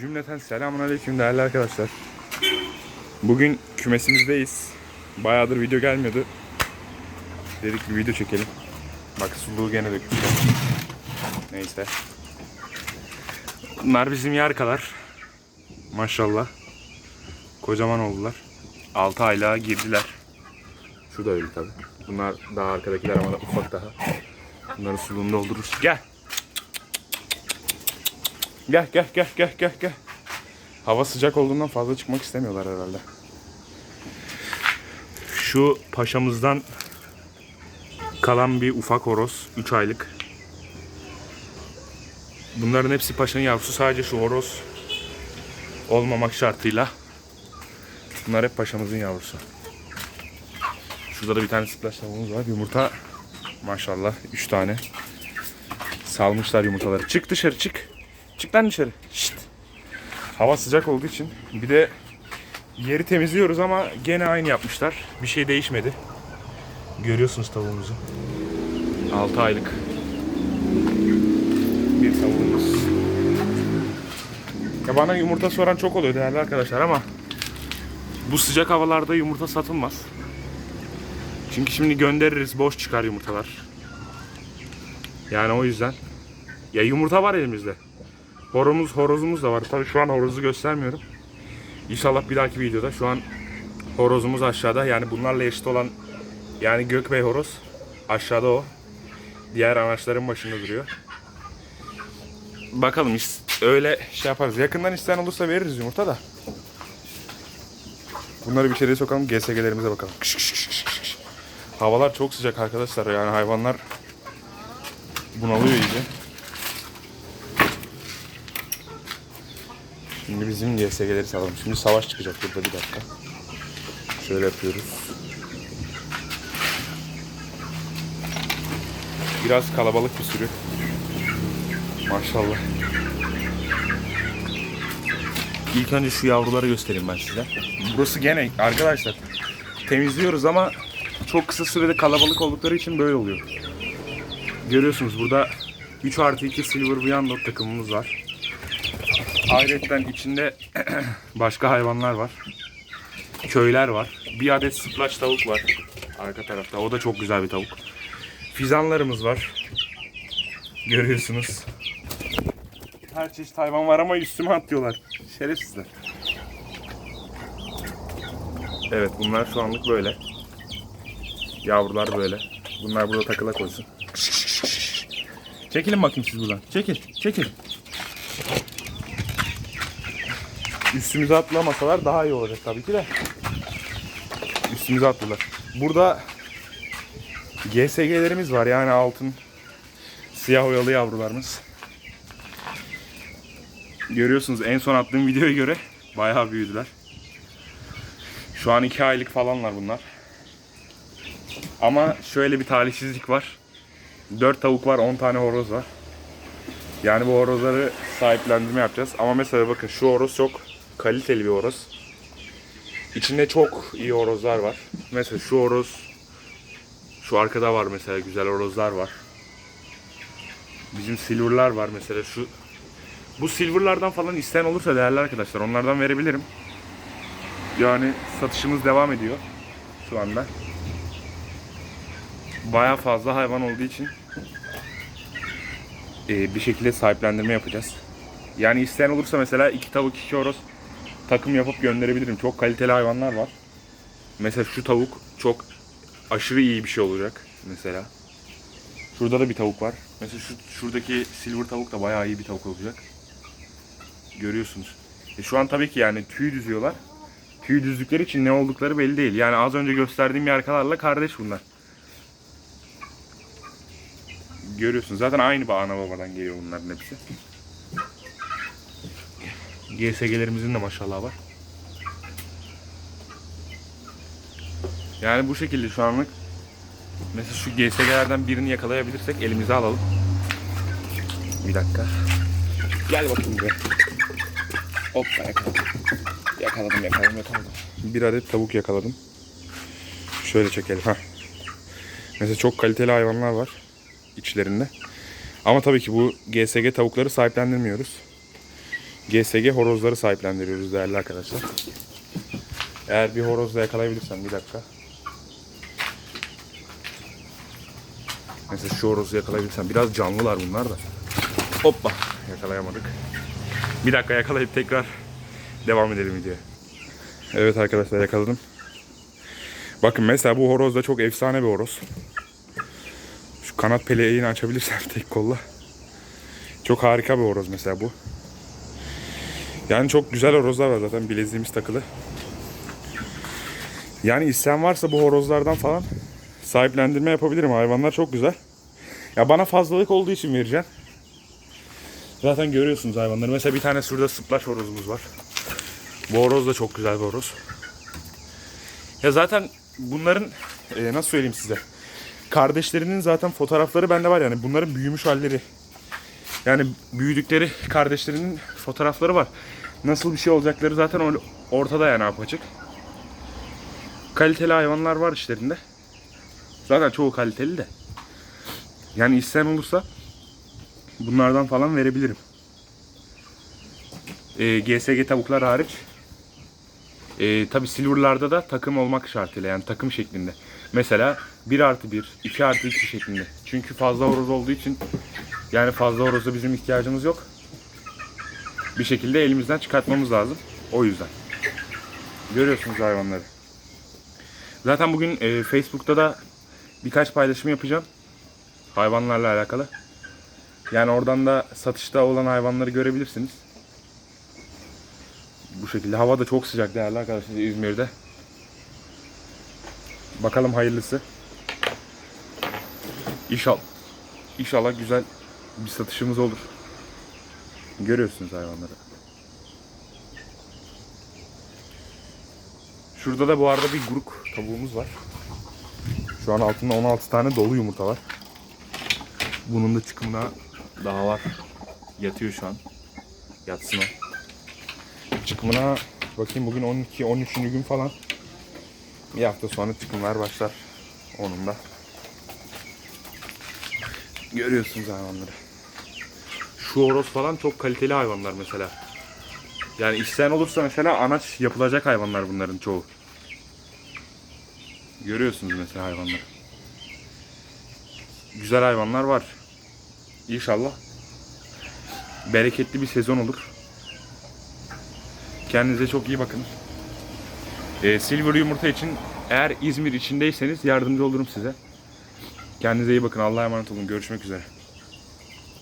Cümleten selamun aleyküm değerli arkadaşlar. Bugün kümesimizdeyiz. Bayağıdır video gelmiyordu. Dedik bir video çekelim. Bak suluğu gene dökmüşler. Neyse. Bunlar bizim yarkalar. Maşallah. Kocaman oldular. 6 aylığa girdiler. Şu da öyle tabi. Bunlar daha arkadakiler ama da ufak daha. Bunları suluğunu doldururuz. Gel. Gel gel gel gel gel gel. Hava sıcak olduğundan fazla çıkmak istemiyorlar herhalde. Şu paşamızdan kalan bir ufak horoz. 3 aylık. Bunların hepsi paşanın yavrusu. Sadece şu horoz olmamak şartıyla. Bunlar hep paşamızın yavrusu. Şurada da bir tane sıklaş tavuğumuz var. Yumurta maşallah 3 tane. Salmışlar yumurtaları. Çık dışarı çık. Çık lan dışarı. Şşt. Hava sıcak olduğu için bir de yeri temizliyoruz ama gene aynı yapmışlar. Bir şey değişmedi. Görüyorsunuz tavuğumuzu. 6 aylık bir tavuğumuz. Ya bana yumurta soran çok oluyor değerli arkadaşlar ama bu sıcak havalarda yumurta satılmaz. Çünkü şimdi göndeririz boş çıkar yumurtalar. Yani o yüzden. Ya yumurta var elimizde. Horomuz, horozumuz da var. Tabii şu an horozu göstermiyorum. İnşallah bir dahaki videoda. Şu an horozumuz aşağıda. Yani bunlarla eşit olan yani Gökbey horoz aşağıda o. Diğer anaçların başında duruyor. Bakalım öyle şey yaparız. Yakından isteyen olursa veririz yumurta da. Bunları bir içeriye sokalım. GSG'lerimize bakalım. Kış, kış, kış, kış. Havalar çok sıcak arkadaşlar. Yani hayvanlar bunalıyor iyice. Şimdi bizim GSG'leri salalım. Şimdi savaş çıkacak burada bir dakika. Şöyle yapıyoruz. Biraz kalabalık bir sürü. Maşallah. İlk önce şu yavruları göstereyim ben size. Burası gene arkadaşlar temizliyoruz ama çok kısa sürede kalabalık oldukları için böyle oluyor. Görüyorsunuz burada 3 artı 2 Silver Viandot takımımız var. Ayrıca içinde başka hayvanlar var. Köyler var. Bir adet sıplaç tavuk var arka tarafta. O da çok güzel bir tavuk. Fizanlarımız var. Görüyorsunuz. Her çeşit hayvan var ama üstüme atlıyorlar. Şerefsizler. Evet bunlar şu anlık böyle. Yavrular böyle. Bunlar burada takıla koysun. Çekilin bakayım siz buradan. Çekil, çekil. Üstümüze atlamasalar daha iyi olacak tabii ki de. Üstümüze attılar. Burada GSG'lerimiz var yani altın siyah oyalı yavrularımız. Görüyorsunuz en son attığım videoya göre bayağı büyüdüler. Şu an 2 aylık falanlar bunlar. Ama şöyle bir talihsizlik var. 4 tavuk var, 10 tane horoz var. Yani bu horozları sahiplendirme yapacağız. Ama mesela bakın şu horoz çok kaliteli bir horoz. İçinde çok iyi horozlar var. Mesela şu horoz şu arkada var mesela güzel horozlar var. Bizim silverlar var mesela şu bu silverlardan falan isteyen olursa değerli arkadaşlar onlardan verebilirim. Yani satışımız devam ediyor şu anda. Baya fazla hayvan olduğu için e, bir şekilde sahiplendirme yapacağız. Yani isteyen olursa mesela iki tavuk iki horoz takım yapıp gönderebilirim. Çok kaliteli hayvanlar var. Mesela şu tavuk çok aşırı iyi bir şey olacak mesela. Şurada da bir tavuk var. Mesela şu şuradaki silver tavuk da bayağı iyi bir tavuk olacak. Görüyorsunuz. E şu an tabii ki yani tüy düzüyorlar. Tüy düzdükleri için ne oldukları belli değil. Yani az önce gösterdiğim yarkalarla kardeş bunlar. Görüyorsunuz. Zaten aynı ana babadan geliyor bunların hepsi. GSG'lerimizin de maşallah var. Yani bu şekilde şu anlık mesela şu GSG'lerden birini yakalayabilirsek elimize alalım. Bir dakika. Gel bakayım buraya. Hoppa yakaladım. Yakaladım yakaladım yakaladım. Bir adet tavuk yakaladım. Şöyle çekelim. ha. Mesela çok kaliteli hayvanlar var içlerinde. Ama tabii ki bu GSG tavukları sahiplendirmiyoruz. GSG horozları sahiplendiriyoruz değerli arkadaşlar. Eğer bir horoz da yakalayabilirsem bir dakika. Mesela şu horozu yakalayabilirsem biraz canlılar bunlar da. Hoppa yakalayamadık. Bir dakika yakalayıp tekrar devam edelim videoya. Evet arkadaşlar yakaladım. Bakın mesela bu horoz da çok efsane bir horoz. Şu kanat peleğini açabilirsem tek kolla. Çok harika bir horoz mesela bu. Yani çok güzel horozlar var zaten bileziğimiz takılı. Yani isteyen varsa bu horozlardan falan sahiplendirme yapabilirim. Hayvanlar çok güzel. Ya bana fazlalık olduğu için vereceğim. Zaten görüyorsunuz hayvanları. Mesela bir tane şurada sıplaş horozumuz var. Bu horoz da çok güzel bir horoz. Ya zaten bunların e, nasıl söyleyeyim size? Kardeşlerinin zaten fotoğrafları bende var yani. Bunların büyümüş halleri. Yani büyüdükleri kardeşlerinin fotoğrafları var. Nasıl bir şey olacakları zaten or- ortada yani apaçık. Kaliteli hayvanlar var işlerinde. Zaten çoğu kaliteli de. Yani isteyen olursa bunlardan falan verebilirim. Ee, GSG tavuklar hariç. Ee, Tabi silverlarda da takım olmak şartıyla yani takım şeklinde. Mesela 1 artı 1, 2 artı 2 şeklinde. Çünkü fazla horoz olduğu için yani fazla horoza bizim ihtiyacımız yok. Bir şekilde elimizden çıkartmamız lazım. O yüzden. Görüyorsunuz hayvanları. Zaten bugün e, Facebook'ta da birkaç paylaşım yapacağım. Hayvanlarla alakalı. Yani oradan da satışta olan hayvanları görebilirsiniz. Bu şekilde. Hava da çok sıcak değerli arkadaşlar İzmir'de. Bakalım hayırlısı. İnşallah, inşallah güzel bir satışımız olur. Görüyorsunuz hayvanları. Şurada da bu arada bir guruk tavuğumuz var. Şu an altında 16 tane dolu yumurta var. Bunun da çıkımına daha var. Yatıyor şu an. Yatsın o. Çıkımına bakayım bugün 12 13. gün falan. Bir hafta sonra çıkımlar başlar onun da. Görüyorsunuz hayvanları. Şu horoz falan çok kaliteli hayvanlar mesela. Yani isteyen olursa mesela anaç yapılacak hayvanlar bunların çoğu. Görüyorsunuz mesela hayvanları. Güzel hayvanlar var. İnşallah bereketli bir sezon olur. Kendinize çok iyi bakın. Ee, silver yumurta için eğer İzmir içindeyseniz yardımcı olurum size. Kendinize iyi bakın. Allah'a emanet olun. Görüşmek üzere.